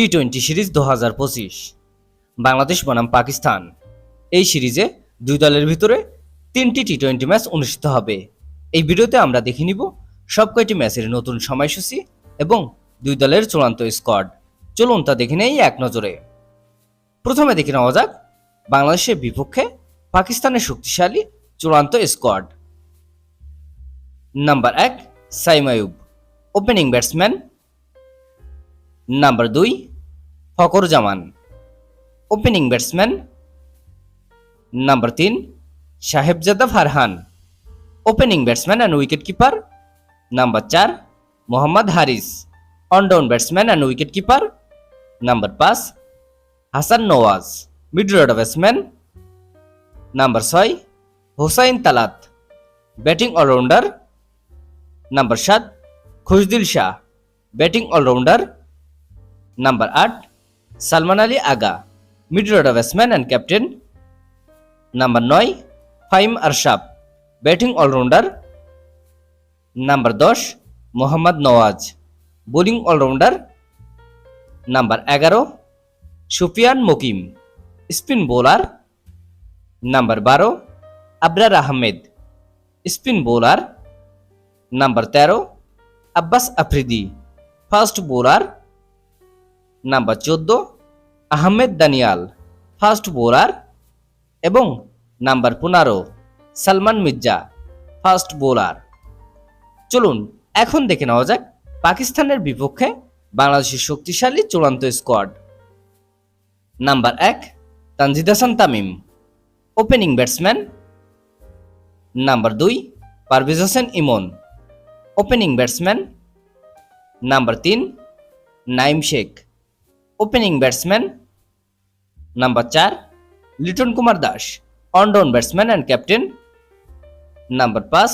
T twenty series দু হাজার পঁচিশ। বাংলাদেশ বনাম পাকিস্তান। এই সিরিজে দুই দলের ভিতরে তিনটি টি টোয়েন্টি ম্যাচ অনুষ্ঠিত হবে। এই ভিডিওতে আমরা দেখে নিব সব কয়টি ম্যাচের নতুন সময়সূচি এবং দুই দলের চূড়ান্ত স্কোয়াড। চলুন তা দেখে নেই এক নজরে। প্রথমে দেখে নেওয়া যাক বাংলাদেশের বিপক্ষে পাকিস্তানের শক্তিশালী চূড়ান্ত স্কোয়াড। নাম্বার এক সাইমায়ুব ওপেনিং ব্যাটসম্যান। নাম্বার দুই Fakhar Zaman. Opening batsman number তিন, Sahibzada Farhan. Opening batsman and wicket keeper number চার, Mohammad Haris. One down batsman and wicket keeper number পাঁচ, Hasan Nawaz. Middle order batsman number ছয়, Hussain Talat. Batting allrounder number সাত, Khushdil Shah. Batting allrounder number আট Salman Ali Agha, middle order batsman and captain number নয় ফাইম আরশাব batting allrounder number দশ, Mohammad Nawaz bowling allrounder number এগারো, Sufiyan Muqeem spin bowler number বারো, Abrar Ahmed spin bowler number তেরো, Abbas Afridi fast bowler number চোদ্দ, Ahmed Daniyal fast bowler এবং number পনেরো, Salman Mirza fast bowler. চলুন, এখন দেখে নেওয়া যাক পাকিস্তানের বিপক্ষে বাংলাদেশের শক্তিশালী চূড়ান্ত স্কোয়াড। নাম্বার এক, Tanzid Hasan Tamim, opening batsman. Number দুই, Parvez Hossain Emon, opening batsman. Number তিন Naim Sheikh. Opening batsman number চার Litton Kumar Das one down batsman and captain number পাঁচ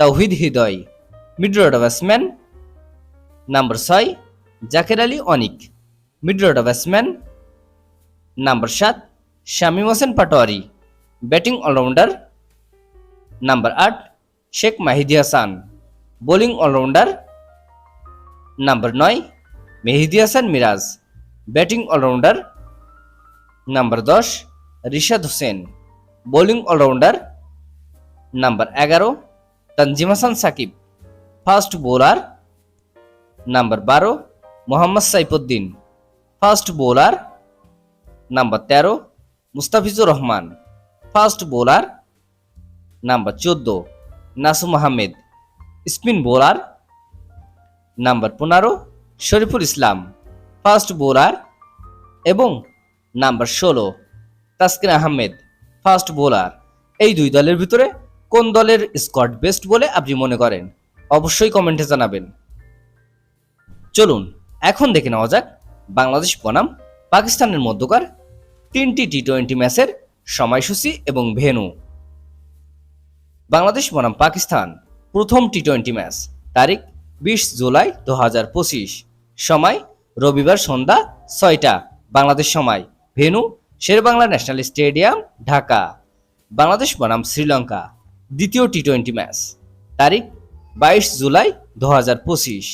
Towhid Hridoy middle order batsman number ছয় Jaker Ali Anik middle order batsman number সাত Shamim Hossain Patwari batting allrounder number আট Sheikh Mahedi Hasan bowling allrounder number নয় Mehidy Hasan Miraz batting allrounder number দশ, Rishad Hossain. Bowling allrounder number এগারো, Tanzim Hasan Sakib. Fast bowler number বারো, Mohammad Saifuddin. Fast bowler number তেরো, Mustafizur Rahman. Fast bowler number চোদ্দ, Nasum Ahmed. Spin bowler number পনেরো, Shoriful Islam. Fast bowler এবং number ষোলো, Taskin Ahmed fast bowler. এই দুই দলের ভিতরে কোন দলের স্কোয়াড বেস্ট বলে আপনি মনে করেন? অবশ্যই কমেন্টে জানাবেন। চলুন, এখন দেখে নেওয়া যাক বাংলাদেশ বনাম পাকিস্তানের মধ্যকার তিনটি টি টোয়েন্টি ম্যাচের সময়সূচি এবং ভেন্যু। বাংলাদেশ বনাম পাকিস্তান, প্রথম টি টোয়েন্টি ম্যাচ, তারিখ বিশ জুলাই দু হাজার পঁচিশ, সময় রবিবার সন্ধ্যা ছয়টা, বাংলাদেশ সময়। Venue Sher e Bangla national stadium, Dhaka. Bangladesh বনাম শ্রীলঙ্কা। দ্বিতীয় টি টোয়েন্টি ম্যাচ তারিখ, বাইশ জুলাই দু হাজার পঁচিশ।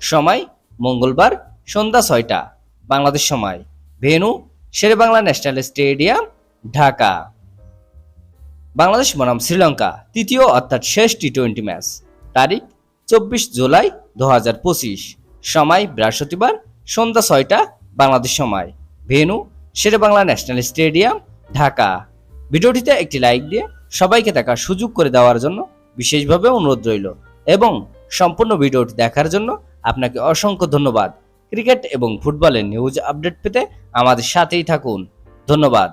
সময়, মঙ্গলবার সন্ধ্যা ছয়টা, বাংলাদেশ সময়। Venue Sher e Bangla national stadium, Dhaka. Bangladesh বনাম শ্রীলঙ্কা। তৃতীয় অর্থাৎ শেষ টি টোয়েন্টি ম্যাচ তারিখ, চব্বিশ জুলাই দু হাজার পঁচিশ। সময় বৃহস্পতিবার সন্ধ্যা ছয়টা বাংলাদেশ সময়। Venue Sher e Bangla national stadium, Dhaka. ভিডিওটিতে একটি লাইক দিয়ে সবাইকে দেখার সুযোগ করে দেওয়ার জন্য বিশেষভাবে অনুরোধ রইল এবং সম্পূর্ণ ভিডিওটি দেখার জন্য আপনাকে অসংখ্য ধন্যবাদ। ক্রিকেট এবং ফুটবলের নিউজ আপডেট পেতে আমাদের সাথেই থাকুন। ধন্যবাদ।